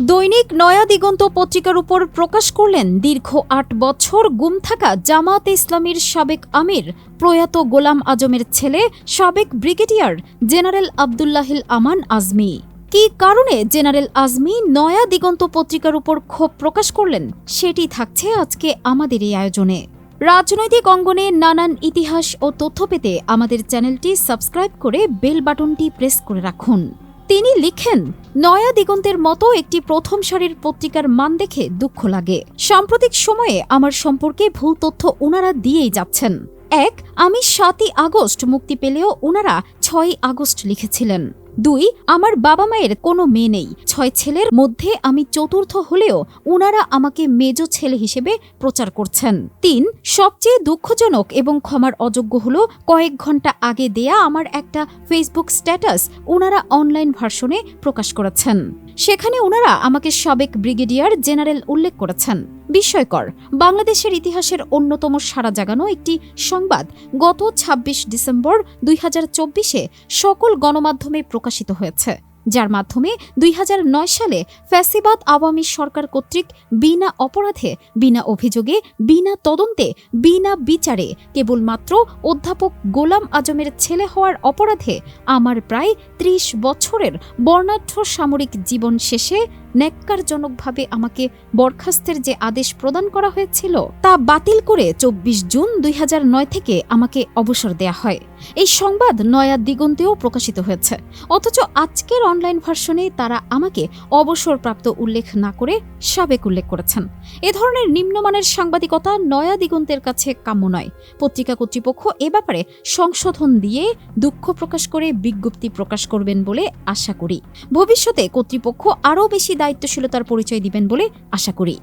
দৈনিক নয়া দিগন্ত পত্রিকার উপর প্রকাশ করলেন দীর্ঘ আট বছর গুম থাকা জামাত ইসলামীর সাবেক আমির, প্রয়াত গোলাম আজমের ছেলে, সাবেক ব্রিগেডিয়ার জেনারেল আবদুল্লাহিল আমান আজমি। কী কারণে জেনারেল আজমি নয়া দিগন্ত পত্রিকার উপর ক্ষোভ প্রকাশ করলেন, সেটি থাকছে আজকে আমাদের এই আয়োজনে। রাজনৈতিক অঙ্গনে নানান ইতিহাস ও তথ্য পেতে আমাদের চ্যানেলটি সাবস্ক্রাইব করে বেল বাটনটি প্রেস করে রাখুন। তিনি লিখেন, নয়া দিগন্তের মতো একটি প্রথম সারির পত্রিকার মান দেখে দুঃখ লাগে। সাম্প্রতিক সময়ে আমার সম্পর্কে ভুল তথ্য ওনারা দিয়েই যাচ্ছেন। এক, আমি সাতই আগস্ট মুক্তি পেলেও ওনারা ছয়ই আগস্ট লিখেছিলেন। দুই, আমার বাবা মায়ের কোনো মেয়ে নেই। ছয় ছেলের মধ্যে আমি চতুর্থ হলেও উনারা আমাকে মেজ ছেলে হিসেবে প্রচার করছেন। তিন, সবচেয়ে দুঃখজনক এবং ক্ষমার অযোগ্য হলো কয়েক ঘণ্টা আগে দেয়া আমার একটা ফেসবুক স্ট্যাটাস ওনারা অনলাইন ভার্সনে প্রকাশ করেছেন। সেখানে ওনারা আমাকে সাবেক ব্রিগেডিয়ার জেনারেল উল্লেখ করেছেন। বিস্ময়কর, বাংলাদেশের ইতিহাসের অন্যতম সারা জাগানো একটি সংবাদ গত ২৬ ডিসেম্বর দুই সকল গণমাধ্যমে প্রকাশিত হয়েছে। যার মাধ্যমে দুই হাজার নয় সালে ফ্যাসিবাদ আওয়ামী সরকার কর্তৃক বিনা অপরাধে, বিনা অভিযোগে, বিনা তদন্তে, বিনা বিচারে কেবলমাত্র অধ্যাপক গোলাম আজমের ছেলে হওয়ার অপরাধে আমার প্রায় ত্রিশ বছরের বর্ণাঢ্য সামরিক জীবন শেষে ন্যাক্কারজনকভাবে আমাকে বরখাস্তের যে আদেশ প্রদান করা হয়েছিল, তা বাতিল করে চব্বিশ জুন দুই হাজার নয় থেকে আমাকে অবসর দেয়া হয়। এই সংবাদ নয়া দিগন্তেও প্রকাশিত হয়েছে। অথচ আজকের অনলাইন ভার্সনে তারা আমাকে অবসরপ্রাপ্ত উল্লেখ না করে সাবেক উল্লেখ করেছেন। এ ধরনের নিম্নমানের সাংবাদিকতা নয়া দিগন্তের কাছে কাম্য নয়। পত্রিকা কর্তৃপক্ষ এ ব্যাপারে সংশোধন দিয়ে দুঃখ প্রকাশ করে বিজ্ঞপ্তি প্রকাশ করবেন বলে আশা করি। ভবিষ্যতে কর্তৃপক্ষ আরও বেশি দায়িত্বশীলতার পরিচয় দিবেন বলে আশা করি।